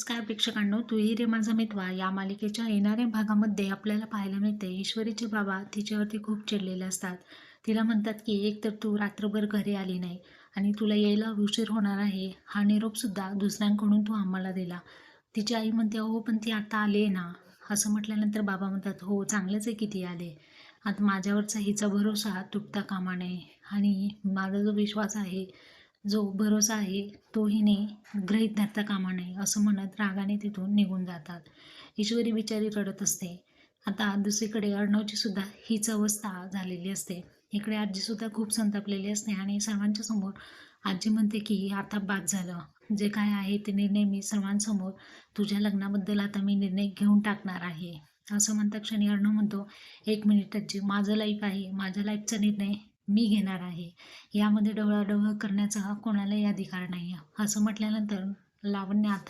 नमस्कार प्रेक्षकांनो तू रे माझा मितवा या मालिकेच्या येणाऱ्या भागामध्ये आपल्याला पाहायला मिळते ईश्वरीचे बाबा तिच्यावरती खूप चिडलेले असतात. तिला म्हणतात की एक तर तू रात्रभर घरी आली नाही आणि तुला यायला उशीर होणार आहे. हा निरोपसुद्धा दुसऱ्यांकडून तू आम्हाला दिला. तिची आई म्हणते हो पण ती आता आली आहे ना. असं म्हटल्यानंतर बाबा म्हणतात हो चांगलंच आहे की ती आले. आता माझ्यावरचा हिचा भरोसा तुटता कामा नये आणि माझा जो विश्वास आहे जो भरोसा आहे तो हिने ग्रहित धरता कामा नये असं म्हणत रागाने तिथून निघून जातात. ईश्वरी बिचारी रडत असते. आता दुसरीकडे अर्णवची सुद्धा हीच अवस्था झालेली असते. इकडे आजीसुद्धा खूप संतापलेली असते आणि सर्वांच्या समोर आजी म्हणते की आता बाद झालं. जे काय आहे ते निर्णय मी सर्वांसमोर. तुझ्या लग्नाबद्दल आता मी निर्णय घेऊन टाकणार आहे. असं म्हणता क्षणी अर्णव म्हणतो एक मिनिट आजी माझं लाईफ आहे. माझ्या लाईफचा निर्णय मी घेणार आहे. यामध्ये डवळाडवळ करण्याचा हा कोणालाही अधिकार नाही आहे असं म्हटल्यानंतर लावण्य आता